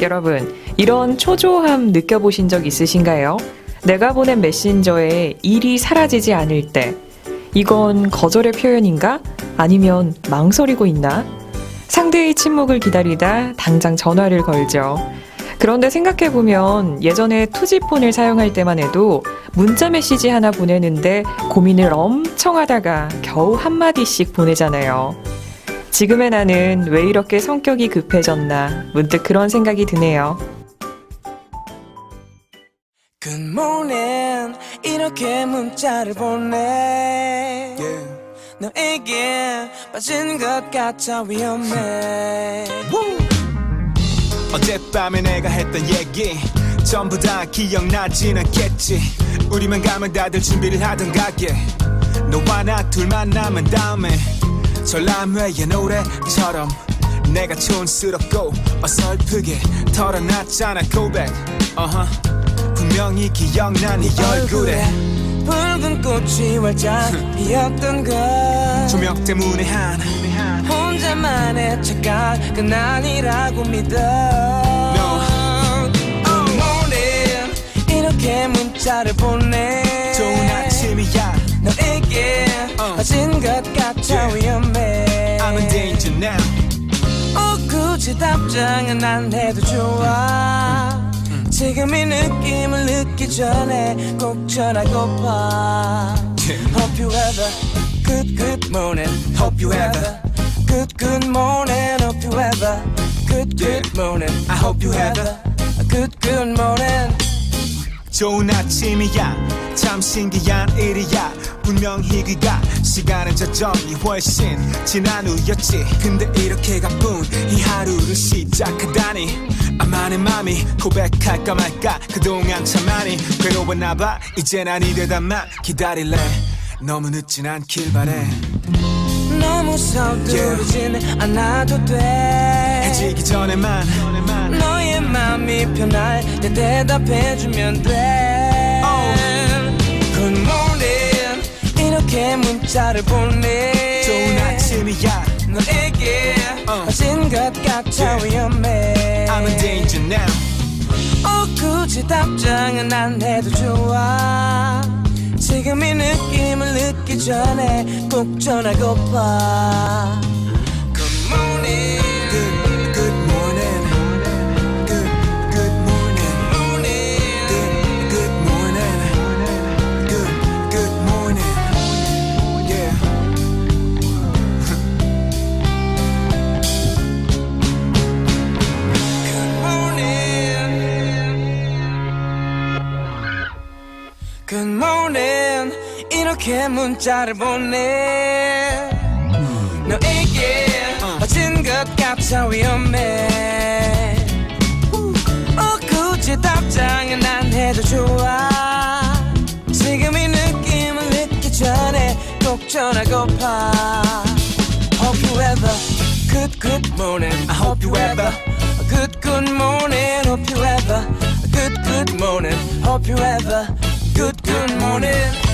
여러분, 이런 초조함 느껴보신 적 있으신가요? 내가 보낸 메신저에 일이 사라지지 않을 때, 이건 거절의 표현인가? 아니면 망설이고 있나? 상대의 침묵을 기다리다 당장 전화를 걸죠. 그런데 생각해보면 예전에 투지폰을 사용할 때만 해도 문자 메시지 하나 보내는데 고민을 엄청 하다가 겨우 한마디씩 보내잖아요. 지금의 나는 왜 이렇게 성격이 급해졌나 문득 그런 생각이 드네요. Good morning. 이렇게 문자를 보내. 너에게 빠진 것 같아 위험해. 어젯밤에 내가 했던 얘기 전부 다 기억나진 않겠지. 우리만 가면 다들 준비를 하던 가게. 너와 나 둘만 남은 다음에 전람회의 노래처럼 내가 촌스럽고 어설프게 털어놨잖아 고백. uh-huh. 분명히 기억나 네 얼굴에 붉은 꽃이 활짝 피었던 것 조명 때문에 한 혼자만의 착각은 아니라고 믿어. Good morning. 이렇게 문자를 보내. 좋은 아침이야. 너에게 어. 빠진 것 같아 Yeah. Now 어, 굳이 답장은 안 해도 좋아 지금 이 느낌을 느끼기 전에 꼭 전화고파 Hope you have a good good morning Hope you have a good good morning Hope you have a good good morning I hope you have a good good morning 좋은 아침이야 참 신기한 일이야. 분명히 그가 시간은 저전이 훨씬 지난 후였지. 근데 이렇게 가뿐 이 하루를 시작하다니. 아마의 맘이 고백할까 말까 그동안 참 많이 괴로웠나봐. 이제 난 이래다만 기다릴래. 너무 늦진 않길 바래. 너무 서두르진 않아도 돼. 해지기 전에만 너의 마음이 편할 때 대답해주면 돼 Good morning. 이렇게 문자를 보내. 좋은 아침이야. 너에게 어. 빠진 것 같아. 위험해. I'm in danger now. 어, 굳이 답장은 안 해도 좋아. 지금 이 느낌을 느끼기 전에 꼭 전화고파 Good morning 이렇게 문자를 보내 너에게 빠진 것 같아 위험해 어 굳이 답장은 안 해도 좋아 지금 이 느낌을 느끼기 전에 꼭 전화고파 Hope you a good good morning I hope you a good good morning Hope you a good good morning Hope you a good good morning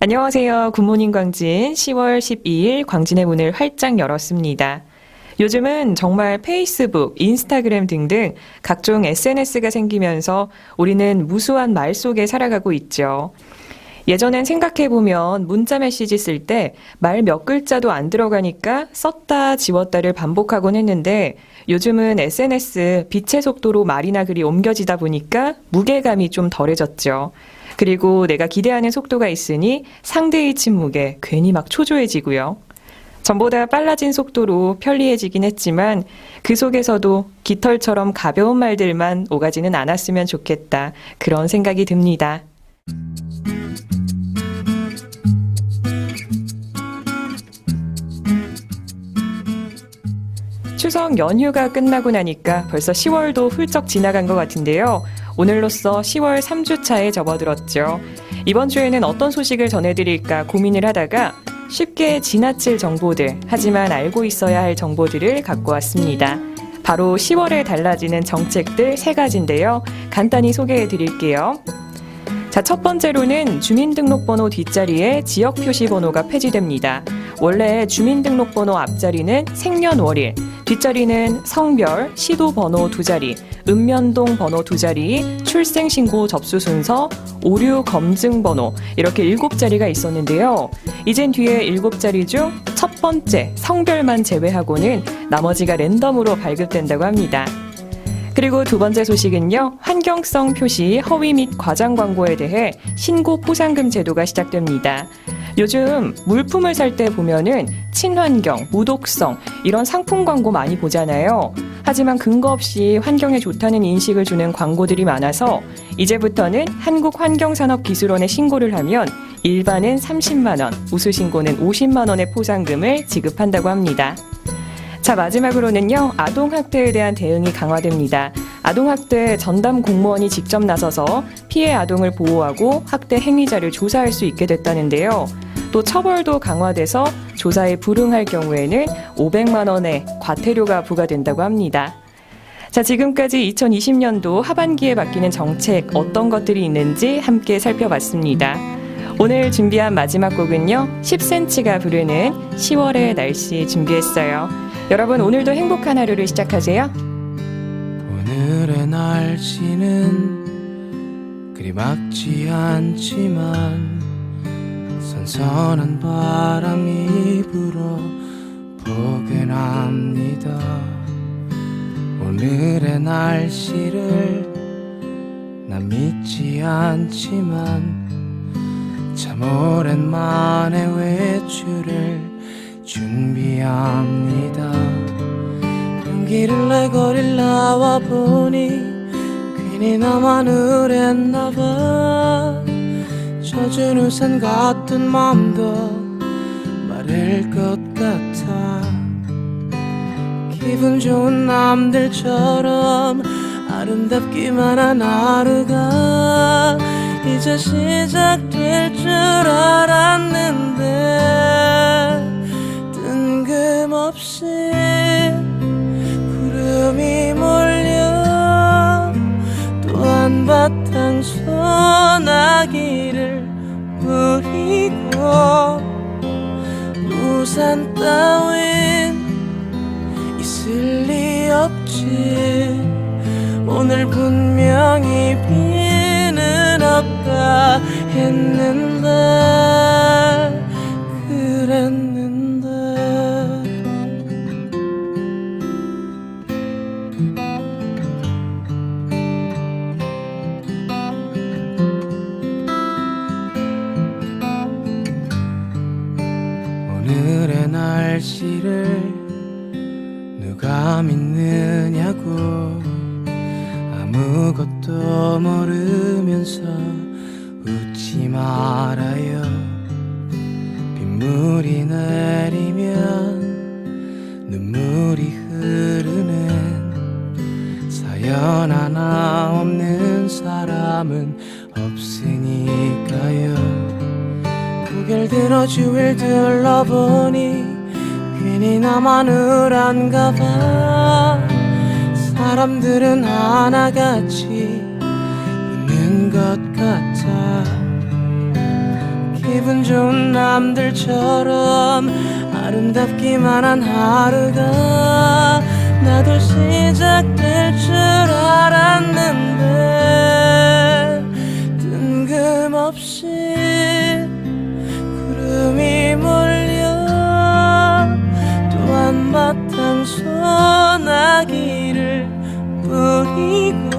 안녕하세요. 굿모닝 광진 10월 12일 광진의 문을 활짝 열었습니다. 요즘은 정말 페이스북, 인스타그램 등등 각종 SNS가 생기면서 우리는 무수한 말 속에 살아가고 있죠. 예전엔 생각해보면 문자 메시지 쓸 때 말 몇 글자도 안 들어가니까 썼다 지웠다를 반복하곤 했는데 요즘은 SNS 빛의 속도로 말이나 글이 옮겨지다 보니까 무게감이 좀 덜해졌죠. 그리고 내가 기대하는 속도가 있으니 상대의 침묵에 괜히 막 초조해지고요. 전보다 빨라진 속도로 편리해지긴 했지만 그 속에서도 깃털처럼 가벼운 말들만 오가지는 않았으면 좋겠다. 그런 생각이 듭니다. 추석 연휴가 끝나고 나니까 벌써 10월도 훌쩍 지나간 것 같은데요. 오늘로써 10월 3주차에 접어들었죠. 이번 주에는 어떤 소식을 전해드릴까 고민을 하다가 쉽게 지나칠 정보들, 하지만 알고 있어야 할 정보들을 갖고 왔습니다. 바로 10월에 달라지는 정책들 세 가지인데요. 간단히 소개해 드릴게요. 자, 첫 번째로는 주민등록번호 뒷자리에 지역 표시 번호가 폐지됩니다. 원래 주민등록번호 앞자리는 생년월일, 뒷자리는 성별, 시도 번호 두 자리, 읍면동 번호 두 자리, 출생신고 접수 순서, 오류 검증 번호 이렇게 일곱 자리가 있었는데요. 이젠 뒤에 일곱 자리 중 첫 번째 성별만 제외하고는 나머지가 랜덤으로 발급된다고 합니다. 그리고 두 번째 소식은요, 환경성 표시 허위 및 과장 광고에 대해 신고 포상금 제도가 시작됩니다. 요즘 물품을 살 때 보면은 친환경, 무독성 이런 상품 광고 많이 보잖아요. 하지만 근거 없이 환경에 좋다는 인식을 주는 광고들이 많아서 이제부터는 한국환경산업기술원에 신고를 하면 일반은 30만 원, 우수 신고는 50만 원의 포상금을 지급한다고 합니다. 자, 마지막으로는요, 아동 학대에 대한 대응이 강화됩니다. 아동 학대 전담 공무원이 직접 나서서 피해 아동을 보호하고 학대 행위자를 조사할 수 있게 됐다는데요. 또 처벌도 강화돼서 조사에 불응할 경우에는 500만 원의 과태료가 부과된다고 합니다. 자, 지금까지 2020년도 하반기에 바뀌는 정책 어떤 것들이 있는지 함께 살펴봤습니다. 오늘 준비한 마지막 곡은요, 10cm가 부르는 10월의 날씨 준비했어요. 여러분, 오늘도 행복한 하루를 시작하세요. 오늘의 날씨는 그리 막지 않지만 선선한 바람이 불어 포근합니다 오늘의 날씨를 난 믿지 않지만 참 오랜만에 외출을 준비합니다. 용기를 내 거릴 나와 보니 괜히 나만 우랬나봐. 젖은 우산 같은 맘도 마를 것 같아. 기분 좋은 남들처럼 아름답기만 한 하루가 이제 시작될 줄 알았는데 없이 구름이 몰려 또 한바탕 소나기를 부리고 우산 따윈 있을 리 없지. 오늘 분명히 비는 없다 했는데 날씨를 누가 믿느냐고. 아무것도 모르면서 웃지 말아요. 빗물이 내리면 눈물이 흐르는 사연 하나 없는 사람은 없으니까요. 고개를 들어 주위를 둘러보니 괜히 나만 우울한가 봐. 사람들은 하나같이 웃는 것 같아. 기분 좋은 남들처럼 아름답기만 한 하루가 나도 시작될 줄 알았는데 뜬금없이 한바탕 소나기를 뿌리고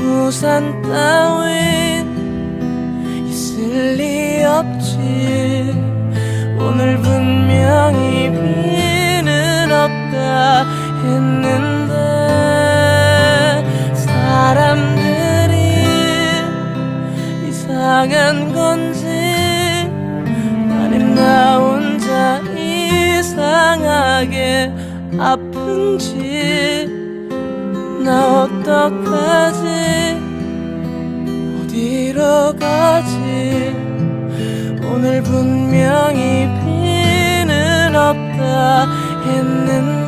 우산 따윈 있을 리 없지. 오늘 분명히 비는 없다 했는데 사람들이 이상한 건지 아님 나 이상하게 아픈지 나 어떡하지? 어디로 가지? 오늘 분명히 비는 없다 했는데